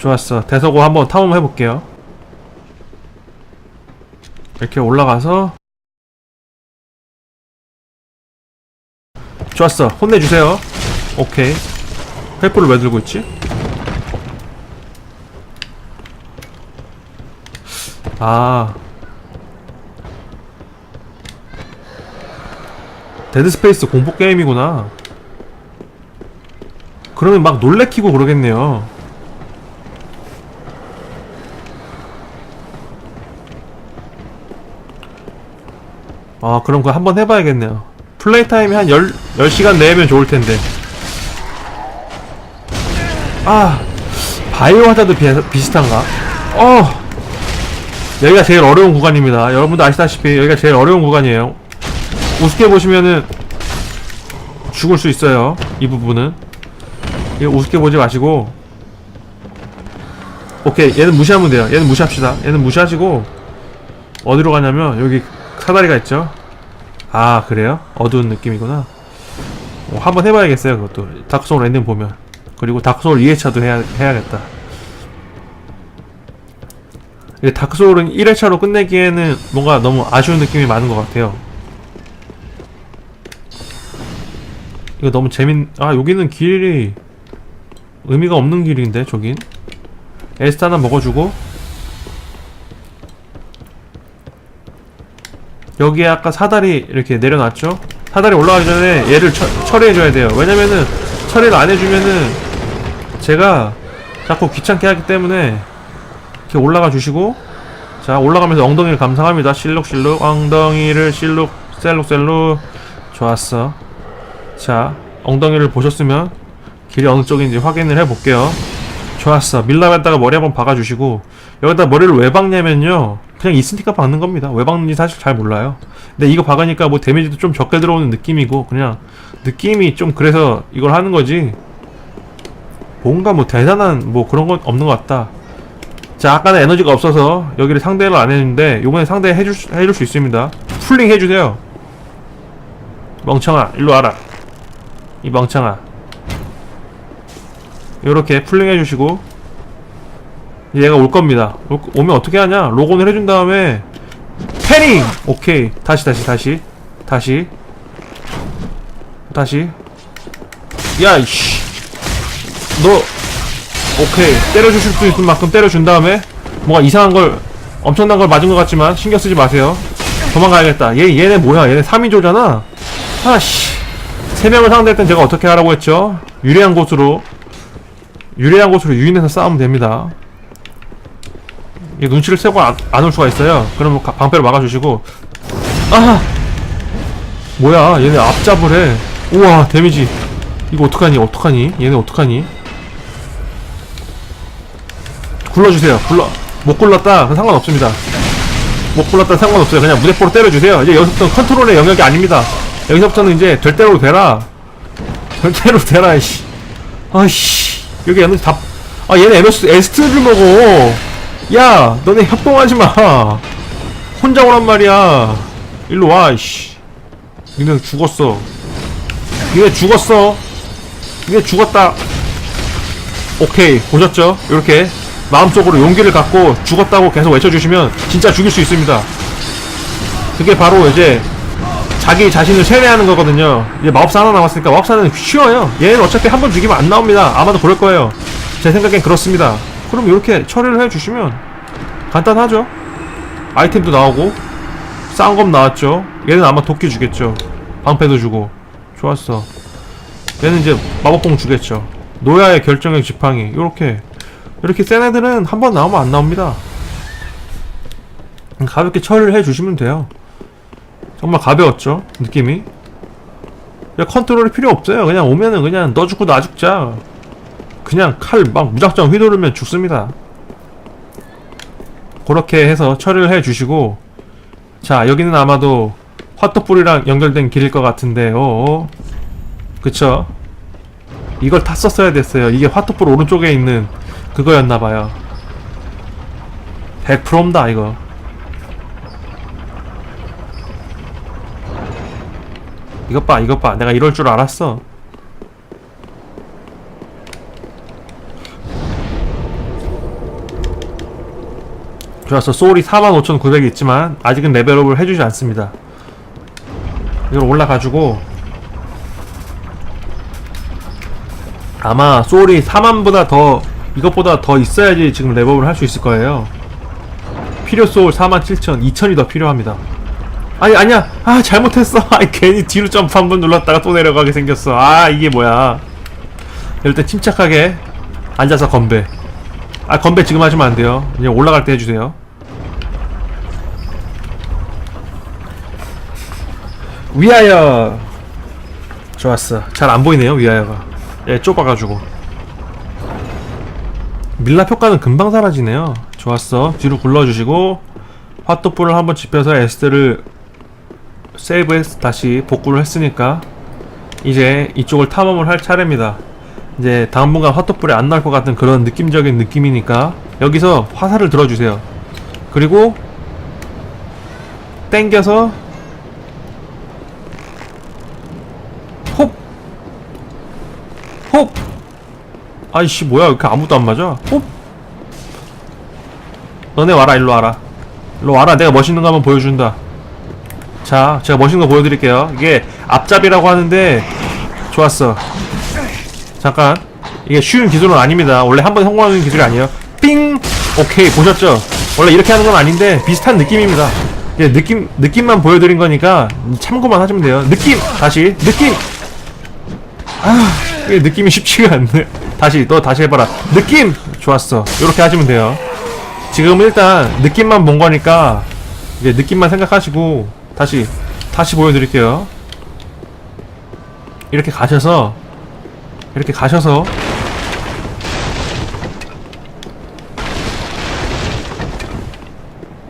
좋았어. 대서고 한번 탐험해 볼게요. 이렇게 올라가서 좋았어. 혼내주세요. 오케이. 횃불을 왜 들고 있지? 아. 데드스페이스 공포 게임이구나. 그러면 막 놀래키고 그러겠네요. 아, 그럼 그거 한번 해봐야겠네요. 플레이 타임이 한 10, 10시간 내면 좋을 텐데. 아, 바이오 하자드 비, 비슷한가? 어! 여기가 제일 어려운 구간입니다. 여러분도 아시다시피 여기가 제일 어려운 구간이에요. 우습게 보시면은 죽을 수 있어요. 이 부분은. 이거 우습게 보지 마시고. 오케이, 얘는 무시하면 돼요. 얘는 무시합시다. 얘는 무시하시고, 어디로 가냐면, 여기 사다리가 있죠? 아, 그래요? 어두운 느낌이구나. 어, 한번 해봐야겠어요, 그것도. 다크소울 엔딩 보면. 그리고 다크소울 2회차도 해야, 해야겠다. 다크소울은 1회차로 끝내기에는 뭔가 너무 아쉬운 느낌이 많은 것 같아요. 이거 너무 재밌, 아, 여기는 길이 의미가 없는 길인데, 저긴. 에스트 하나 먹어주고, 여기에 아까 사다리 이렇게 내려놨죠? 사다리 올라가기 전에 얘를 처, 처리해줘야 돼요. 왜냐면은 처리를 안 해주면은 제가 자꾸 귀찮게 하기 때문에 이렇게 올라가 주시고 자 올라가면서 엉덩이를 감상합니다. 실룩실룩 엉덩이를 실룩 셀룩셀룩 좋았어. 자 엉덩이를 보셨으면 길이 어느 쪽인지 확인을 해볼게요. 좋았어. 밀랍에다가 머리 한번 박아주시고 여기다 머리를 왜 박냐면요. 그냥 있으니까 박는 겁니다. 왜 박는지 사실 잘 몰라요. 근데 이거 박으니까 뭐 데미지도 좀 적게 들어오는 느낌이고 그냥 느낌이 좀 그래서 이걸 하는 거지. 뭔가 뭐 대단한 뭐 그런 건 없는 것 같다. 자 아까는 에너지가 없어서 여기를 상대를 안 했는데 요번에 상대 해줄 수, 해줄 수 있습니다. 풀링 해주세요. 멍청아 일로 와라. 이 멍청아. 요렇게 풀링 해주시고 얘가 올 겁니다. 올- 오면 어떻게 하냐? 로건을 해준 다음에 패닝! 오케이. 다시 다시 다시 다시 다시 야 이씨 너 오케이 때려주실 수 있을 만큼 때려준 다음에 뭔가 이상한 걸 엄청난 걸 맞은 것 같지만 신경 쓰지 마세요. 도망가야겠다. 얘 얘네 뭐야? 얘네 3인조잖아. 아씨 세 명을 상대할 땐 제가 어떻게 하라고 했죠? 유리한 곳으로 유리한 곳으로 유인해서 싸우면 됩니다. 이 눈치를 채고 안 올 수가 있어요. 그러면 가- 방패로 막아주시고 아 뭐야 얘네 앞잡을 해. 우와 데미지 이거 어떡하니 어떡하니 얘네 어떡하니 굴러주세요. 굴러 못 굴렀다 상관없습니다. 못 굴렀다 상관없어요. 그냥 무대포로 때려주세요. 이제 여기서부터는 컨트롤의 영역이 아닙니다. 여기서부터는 이제 될 대로 되라. 될 대로 되라 이씨. 아이씨 여기 에너지 다. 아 얘네 에너스 에스트를 먹어. 야 너네 협동하지 마. 혼자 오란 말이야. 일로 와 이씨. 니네 죽었어. 니네 죽었어. 니네 죽었다. 오케이 보셨죠? 이렇게 마음속으로 용기를 갖고 죽었다고 계속 외쳐주시면 진짜 죽일 수 있습니다. 그게 바로 이제 자기 자신을 세뇌하는 거거든요. 이제 마법사 하나 남았으니까 마법사는 쉬워요. 얘는 어차피 한 번 죽이면 안 나옵니다. 아마도 그럴 거예요. 제 생각엔 그렇습니다. 그럼 이렇게 처리를 해주시면 간단하죠. 아이템도 나오고 쌍검 나왔죠. 얘는 아마 도끼 주겠죠. 방패도 주고 좋았어. 얘는 이제 마법봉 주겠죠. 노야의 결정의 지팡이 이렇게 이렇게 센 애들은 한 번 나오면 안 나옵니다. 가볍게 처리를 해주시면 돼요. 정말 가벼웠죠 느낌이. 컨트롤이 필요 없어요. 그냥 오면은 그냥 너 죽고 나 죽자. 그냥 칼 막 무작정 휘두르면 죽습니다. 그렇게 해서 처리를 해주시고 자 여기는 아마도 화토불이랑 연결된 길일 것 같은데요. 그쵸? 이걸 탔었어야 됐어요. 이게 화토불 오른쪽에 있는 그거였나봐요. 100%입니다, 이거. 이것 봐, 이것 봐. 내가 이럴 줄 알았어. 좋았어 소울이 45,900이 있지만 아직은 레벨업을 해주지 않습니다. 이걸 올라가지고 아마 소울이 4만보다 더 이것보다 더 있어야지 지금 레벨업을 할 수 있을 거예요. 필요 소울 47,000 2,000이 더 필요합니다. 아니 아니야. 아 잘못했어. 아니 괜히 뒤로 점프 한 번 눌렀다가 또 내려가게 생겼어. 아 이게 뭐야. 이럴 때 침착하게 앉아서 건배. 아 건배 지금 하시면 안 돼요. 이제 올라갈 때 해주세요 위하여. 좋았어. 잘 안 보이네요 위하여가. 예 좁아가지고. 밀랍 효과는 금방 사라지네요. 좋았어. 뒤로 굴러주시고 화또불을 한번 집혀서 에스트를 세이브해서 다시 복구를 했으니까 이제 이쪽을 탐험을 할 차례입니다. 이제 당분간 화또불에 안 나올 것 같은 그런 느낌적인 느낌이니까 여기서 화살을 들어주세요. 그리고 땡겨서 홉! 아이씨 뭐야 왜 이렇게 아무도 안 맞아? 홉! 너네 와라 일로 와라. 일로 와라. 내가 멋있는 거 한번 보여준다. 자 제가 멋있는 거 보여드릴게요. 이게 앞잡이라고 하는데 좋았어. 잠깐. 이게 쉬운 기술은 아닙니다. 원래 한 번 성공하는 기술이 아니에요. 삥 오케이 보셨죠? 원래 이렇게 하는 건 아닌데 비슷한 느낌입니다. 예, 느낌 느낌만 보여드린 거니까 참고만 하시면 돼요. 느낌! 다시. 느낌! 아 느낌이 쉽지가 않네. 다시 너 다시 해봐라. 느낌! 좋았어. 이렇게 하시면 돼요. 지금 일단 느낌만 본 거니까 이제 느낌만 생각하시고 다시 다시 보여드릴게요. 이렇게 가셔서 이렇게 가셔서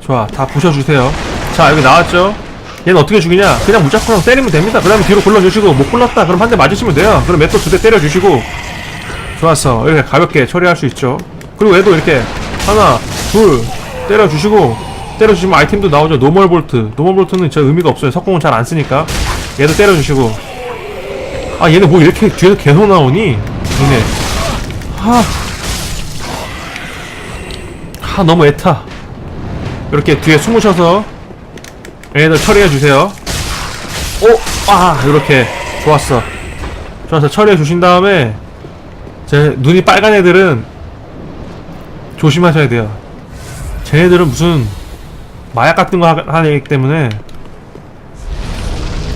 좋아 다 부셔주세요. 자 여기 나왔죠 얘는 어떻게 죽이냐? 그냥 무작정 때리면 됩니다. 그 다음에 뒤로 굴러주시고 못 굴렀다. 그럼 한 대 맞으시면 돼요. 그럼 맷도 두 대 때려주시고. 좋았어. 이렇게 가볍게 처리할 수 있죠. 그리고 얘도 이렇게 하나 둘 때려주시고 때려주시면 아이템도 나오죠. 노멀 볼트. 노멀 볼트는 저 의미가 없어요. 석공은 잘 안 쓰니까. 얘도 때려주시고. 아 얘네 뭐 이렇게 뒤에서 계속 나오니? 얘네. 하, 하 너무 애타. 이렇게 뒤에 숨으셔서 얘네들 처리해 주세요. 오! 아 이렇게. 좋았어. 좋았어. 처리해 주신 다음에 제 눈이 빨간 애들은 조심하셔야 돼요. 쟤네들은 무슨 마약 같은 거 하- 하기 때문에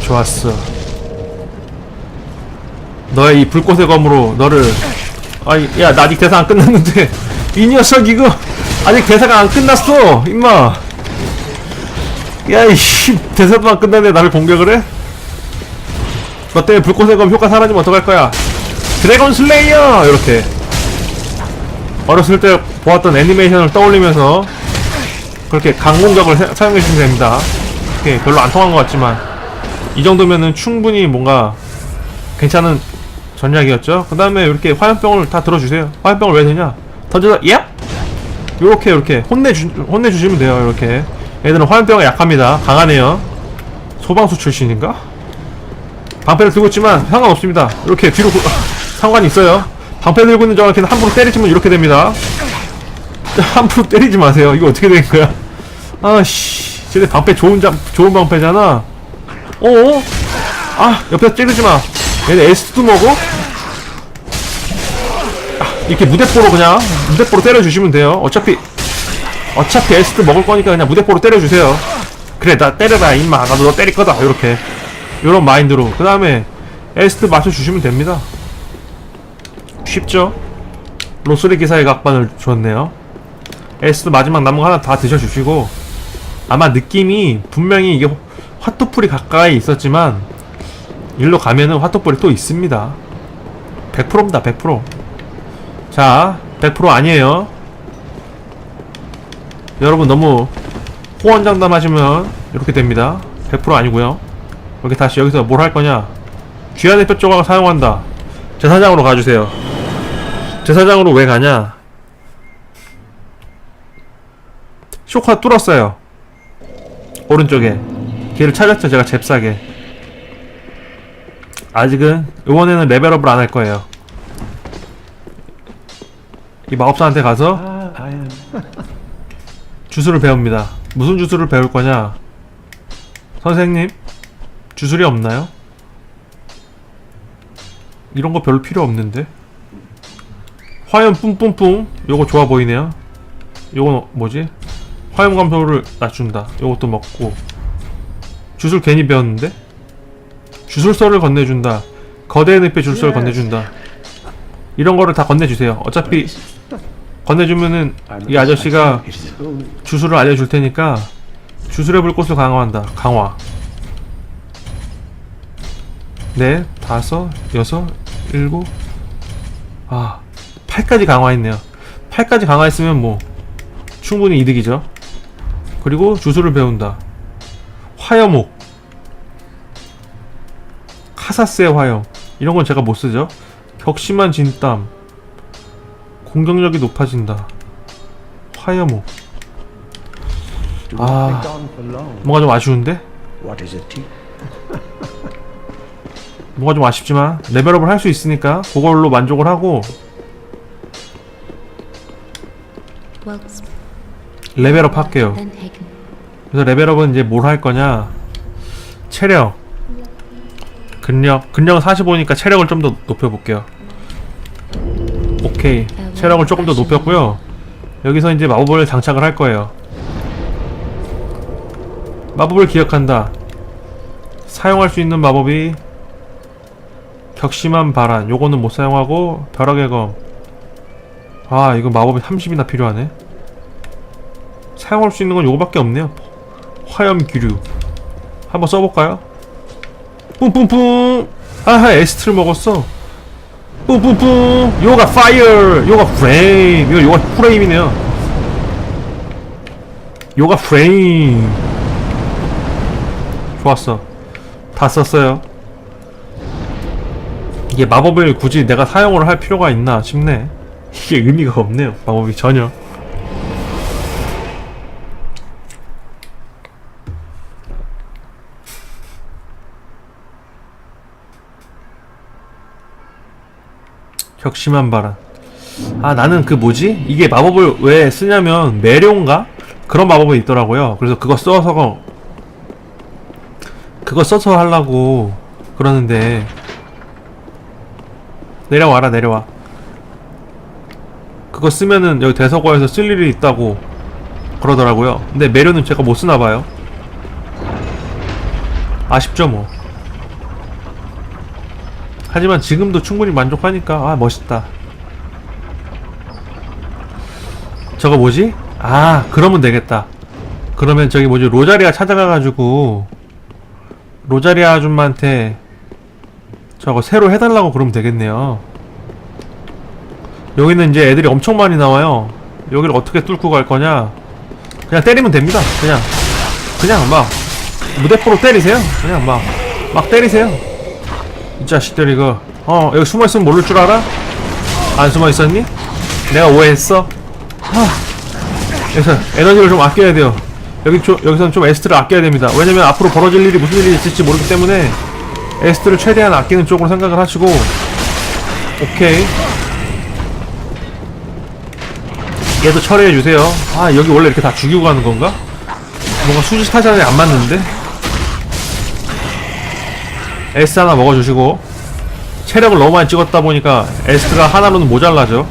좋았어. 너의 이 불꽃의 검으로 너를 아이 야나 아직 대사 안 끝났는데. 이 녀석 이거 아직 대사가 안 끝났어 임마 야이씨 대사도 안 끝났는데 나를 공격을 해? 너 때문에 불꽃의 검 효과 사라지면 어떡할 거야 드래곤 슬레이어 이렇게 어렸을 때 보았던 애니메이션을 떠올리면서 그렇게 강공격을 사- 사용해 주시면 됩니다 이렇게 별로 안 통한 것 같지만 이 정도면은 충분히 뭔가 괜찮은 전략이었죠. 그 다음에 이렇게 화염병을 다 들어주세요. 화염병을 왜 드냐? 던져서 예? 요렇게 요렇게 혼내주 혼내주시면 돼요. 이렇게 얘들은 화염병에 약합니다. 강하네요. 소방수 출신인가? 방패를 들고 있지만 상관없습니다. 이렇게 뒤로 구- 상관이 있어요. 방패 들고 있는 저한테는 함부로 때리시면 이렇게 됩니다. 함부로 때리지 마세요. 이거 어떻게 된 거야? 아씨, 쟤네 방패 좋은 자, 좋은 방패잖아. 어? 아, 옆에서 찌르지 마. 얘네 에스도 먹어? 아, 이렇게 무대포로 그냥 무대포로 때려주시면 돼요. 어차피 어차피 에스도 먹을 거니까 그냥 무대포로 때려주세요. 그래, 나 때려봐, 임마. 나도 너 때릴 거다. 이렇게 이런 마인드로. 그 다음에 에스트 맞춰주시면 됩니다. 쉽죠? 로스리 기사의 각반을 줬네요. 에스트 마지막 남은 거 하나 다 드셔주시고 아마 느낌이 분명히 이게 화토풀이 가까이 있었지만 일로 가면은 화토불이 또 있습니다. 100%입니다, 100%. 자, 100% 아니에요. 여러분 너무 호언장담 하시면 이렇게 됩니다. 100% 아니고요. 이렇게 다시 여기서 뭘 할 거냐? 귀한의 뼈 조각을 사용한다. 제사장으로 가주세요. 제사장으로 왜 가냐? 쇼카 뚫었어요. 오른쪽에. 길을 찾았죠, 제가 잽싸게. 아직은 이번에는 레벨업을 안 할 거예요. 이 마법사한테 가서 주술을 배웁니다. 무슨 주술을 배울 거냐? 선생님, 주술이 없나요? 이런 거 별로 필요 없는데. 화염 뿜뿜뿜. 요거 좋아 보이네요. 요건 뭐지? 화염 감소를 낮춘다. 요것도 먹고. 주술 괜히 배웠는데? 주술서를 건네준다. 거대한 늪에 주술서를 건네준다. 이런 거를 다 건네주세요. 어차피 건네주면은 이 아저씨가 주술을 알려줄 테니까 주술의 불꽃을 강화한다. 강화. 네, 다섯, 여섯, 일곱. 아, 8까지 강화했네요. 8까지 강화했으면 뭐 충분히 이득이죠. 그리고 주술을 배운다. 화염옥. 카사스의 화염. 이런 건 제가 못 쓰죠. 격심한 진땀. 공격력이 높아진다. 화염옥. 아. 아, 뭔가 좀 아쉬운데? 뭔가 좀 아쉽지만 레벨업을 할 수 있으니까 그걸로 만족을 하고 레벨업 할게요. 그래서 레벨업은 이제 뭘 할 거냐? 체력, 근력, 근력은 45니까 체력을 좀 더 높여볼게요. 오케이, 체력을 조금 더 높였고요. 여기서 이제 마법을 장착을 할 거예요. 마법을 기억한다. 사용할 수 있는 마법이 격심한 바란. 요거는 못 사용하고 벼락의 검. 아, 이거 마법이 30이나 필요하네. 사용할 수 있는 건 요거밖에 없네요. 화염 기류 한번 써볼까요? 뿜뿜뿜 아하 에스트를 먹었어 뿜뿜뿜 요가 파이어 요가 프레임 이거 요가 프레임이네요. 요가 프레임 좋았어. 다 썼어요. 이게 마법을 굳이 내가 사용을 할 필요가 있나 싶네. 이게 의미가 없네요. 마법이 전혀 격심한 바람. 아 나는 그 뭐지? 이게 마법을 왜 쓰냐면 매료인가? 그런 마법이 있더라고요. 그래서 그거 써서 그거 써서 하려고 그러는데 내려와라 내려와. 그거 쓰면은 여기 대서고에서 쓸 일이 있다고 그러더라고요. 근데 매료는 제가 못 쓰나 봐요. 아쉽죠 뭐. 하지만 지금도 충분히 만족하니까 아 멋있다. 저거 뭐지? 아 그러면 되겠다. 그러면 저기 뭐지? 로자리아 찾아가가지고 로자리아 아줌마한테 저거 새로 해달라고 그러면 되겠네요. 여기는 이제 애들이 엄청 많이 나와요. 여기를 어떻게 뚫고 갈 거냐? 그냥 때리면 됩니다. 그냥. 그냥 막 무대포로 때리세요. 그냥 막 막 때리세요 이 자식들 이거 어 여기 숨어있으면 모를 줄 알아? 안 숨어있었니? 내가 오해했어? 하 그래서 에너지를 좀 아껴야 돼요 여기 좀, 여기서는 좀 에스트를 아껴야 됩니다 왜냐면 앞으로 벌어질 일이 무슨 일이 있을지 모르기 때문에 에스트를 최대한 아끼는 쪽으로 생각을 하시고 오케이 얘도 처리해주세요 아 여기 원래 이렇게 다 죽이고 가는 건가? 뭔가 수지 타잔에 안 맞는데? S 하나 먹어주시고 체력을 너무 많이 찍었다 보니까 에스트가 하나로는 모자라죠.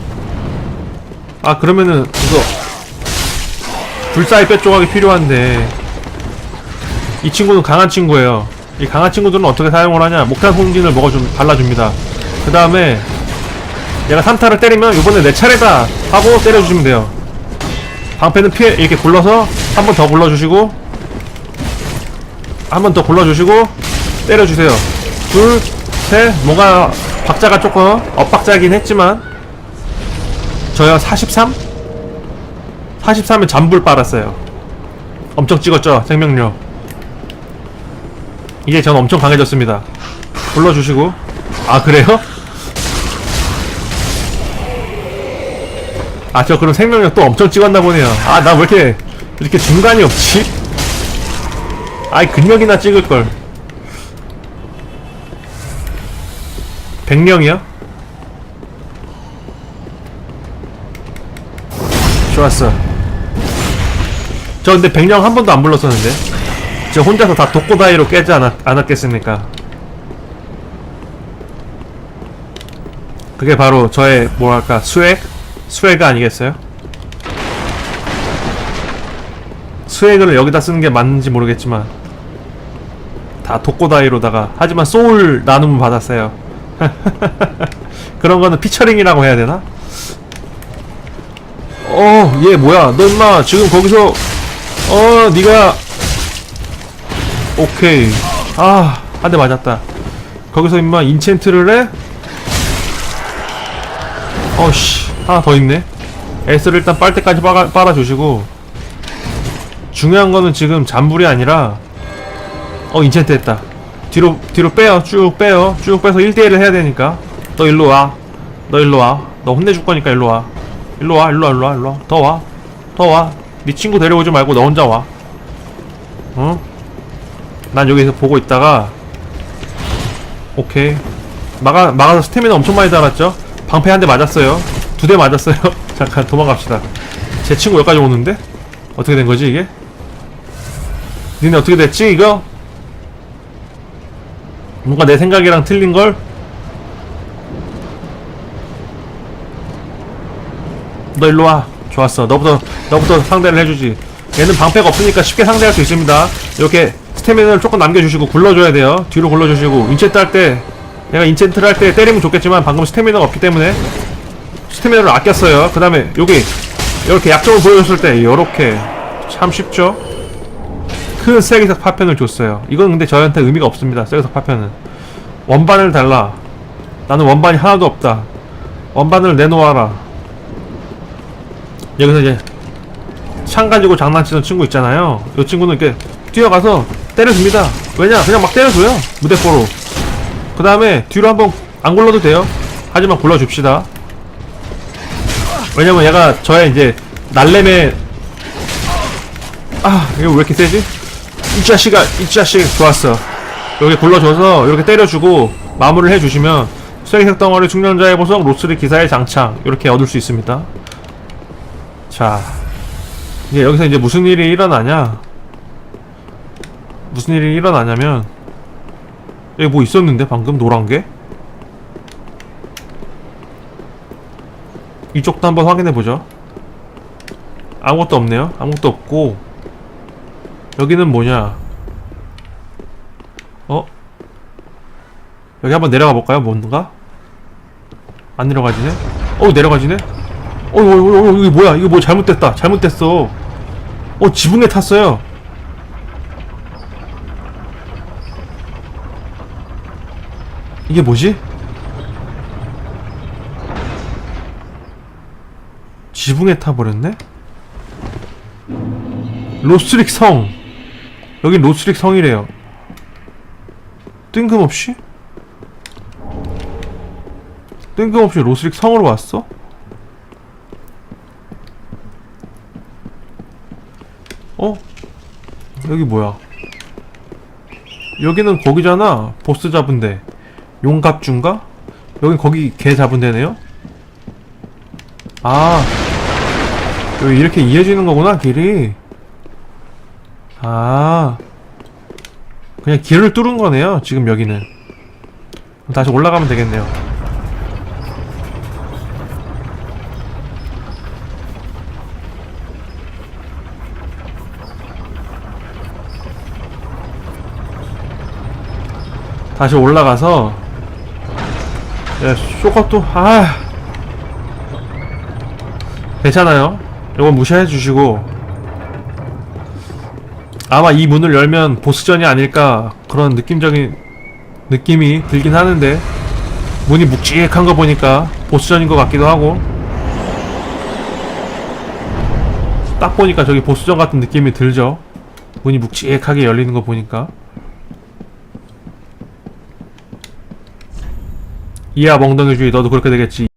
아 그러면은 이거 불사의 뼈 조각이 필요한데 이 친구는 강한 친구예요. 이 강한 친구들은 어떻게 사용을 하냐? 목탄 홍진을 먹어좀 발라줍니다. 그 다음에 얘가 산타를 때리면 이번에 내 차례다 하고 때려주시면 돼요. 방패는 피해 이렇게 굴러서 한 번 더 굴러주시고 한 번 더 굴러주시고 때려주세요 둘, 셋, 뭔가 박자가 조금 엇박자긴 했지만. 저요 43? 43에 잠불 빨았어요. 엄청 찍었죠 생명력 이제 전 엄청 강해졌습니다. 불러주시고. 아 그래요? 아 저 그럼 생명력 또 엄청 찍었나 보네요. 아 나 왜 이렇게 이렇게 중간이 없지? 아이 근력이나 찍을걸 백령이요? 좋았어 저 근데 백령 한 번도 안 불렀었는데 저 혼자서 다 독고다이로 깨지 않았, 않았겠습니까 그게 바로 저의 뭐랄까 수액? 수액 아니겠어요? 수액을 여기다 쓰는 게 맞는지 모르겠지만 다 독고다이로다가 하지만 소울 나눔을 받았어요 그런 거는 피처링이라고 해야 되나? 어, 얘 뭐야? 너 임마 지금 거기서 어, 네가 오케이. 아, 한 대 맞았다. 거기서 임마 인챈트를 해? 어씨, 하나 더 있네. S를 일단 빨 때까지 빨아, 빨아주시고 중요한 거는 지금 잔불이 아니라 어 인챈트 했다. 뒤로 뒤로 빼요. 쭉 빼요. 쭉 빼서 1대1을 해야 되니까. 너 일로 와. 너 일로 와. 너 혼내줄 거니까 일로 와. 일로 와. 일로 와. 일로 와. 일로 와. 더 와. 더 와. 네 친구 데려오지 말고 너 혼자 와. 어? 난 여기서 보고 있다가 오케이. 막아 막아서 스태미나 엄청 많이 달았죠? 방패 한 대 맞았어요. 두 대 맞았어요. 잠깐 도망갑시다. 제 친구 여기까지 오는데? 어떻게 된 거지 이게? 니네 어떻게 됐지 이거? 뭔가 내 생각이랑 틀린 걸? 너 일로 와. 좋았어. 너부터 너부터 상대를 해주지. 얘는 방패가 없으니까 쉽게 상대할 수 있습니다. 이렇게 스태미너를 조금 남겨주시고 굴러줘야 돼요. 뒤로 굴러주시고 인챈트 할 때 내가 인챈트를 할 때 때리면 좋겠지만 방금 스태미너가 없기 때문에 스태미너를 아꼈어요. 그 다음에 여기 이렇게 약점을 보여줬을 때 이렇게 참 쉽죠? 큰 세계석 파편을 줬어요. 이건 근데 저한테 의미가 없습니다. 세계석 파편은 원반을 달라. 나는 원반이 하나도 없다. 원반을 내놓아라. 여기서 이제 창 가지고 장난치는 친구 있잖아요. 이 친구는 이렇게 뛰어가서 때려줍니다. 왜냐? 그냥 막 때려줘요. 무대포로. 그 다음에 뒤로 한번 안 굴러도 돼요. 하지만 굴러줍시다. 왜냐면 얘가 저의 이제 날렘의 아 이거 왜 이렇게 세지? 이 자식아 이 자식. 좋았어. 여기 굴러줘서 이렇게 때려주고 마무리를 해주시면 수행색 덩어리 충전자의 보석 로스리 기사의 장창 이렇게 얻을 수 있습니다. 자 이제 여기서 이제 무슨 일이 일어나냐? 무슨 일이 일어나냐면 여기 뭐 있었는데 방금? 노란 게? 이쪽도 한번 확인해 보죠. 아무것도 없네요. 아무것도 없고 여기는 뭐냐 어? 여기 한번 내려가 볼까요 뭔가? 안 내려가지네? 어 내려가지네? 어, 어, 어, 어 이게 뭐야 이거 뭐 잘못됐다 잘못됐어 어 지붕에 탔어요 이게 뭐지? 지붕에 타버렸네? 로스트릭 성 여긴 로스트릭 성이래요 뜬금없이? 뜬금없이 로스트릭 성으로 왔어? 어? 여기 뭐야 여기는 거기잖아 보스 잡은 데 용갑준가? 여긴 거기 개 잡은 데네요? 아 여기 이렇게 이어지는 거구나 길이 아. 그냥 길을 뚫은 거네요 지금 여기는. 다시 올라가면 되겠네요. 다시 올라가서 야 쇼컷도 아. 괜찮아요. 이건 무시해 주시고 아마 이 문을 열면 보스전이 아닐까 그런 느낌적인 느낌이 들긴 하는데 문이 묵직한 거 보니까 보스전인 것 같기도 하고 딱 보니까 저기 보스전 같은 느낌이 들죠. 문이 묵직하게 열리는 거 보니까. 이야 멍덩이주의 너도 그렇게 되겠지